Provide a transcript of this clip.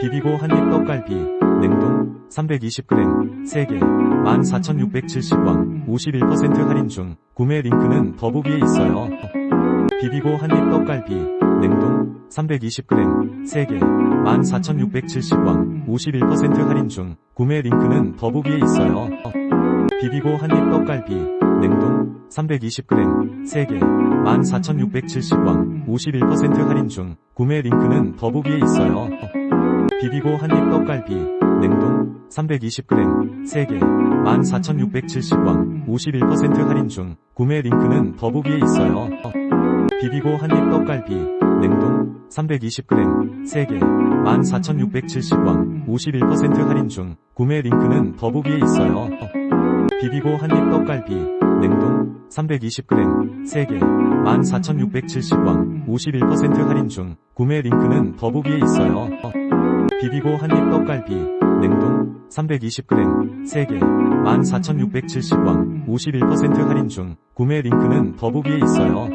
비비고 한입 떡갈비, 냉동, 320g, 3개, 14,670원, 51% 할인 중, 구매 링크는 더보기에 있어요. 비비고 한입 떡갈비, 냉동, 320g, 3개, 14,670원, 51% 할인 중, 구매 링크는 더보기에 있어요. 비비고 한입 떡갈비, 냉동, 320g, 3개, 14,670원, 51% 할인 중, 구매 링크는 더보기에 있어요. 비비고 한입 떡갈비, 냉동, 320g, 3개, 14,670원, 51% 할인 중, 구매 링크는 더보기에 있어요. 비비고 한입 떡갈비, 냉동, 320g, 3개, 14,670원, 51% 할인 중, 구매 링크는 더보기에 있어요. 비비고 한입 떡갈비, 냉동, 320g, 3개, 14,670원, 51% 할인 중, 구매 링크는 더보기에 있어요. 비비고 한입 떡갈비, 냉동, 320g, 3개, 14,670원, 51% 할인 중, 구매 링크는 더보기에 있어요.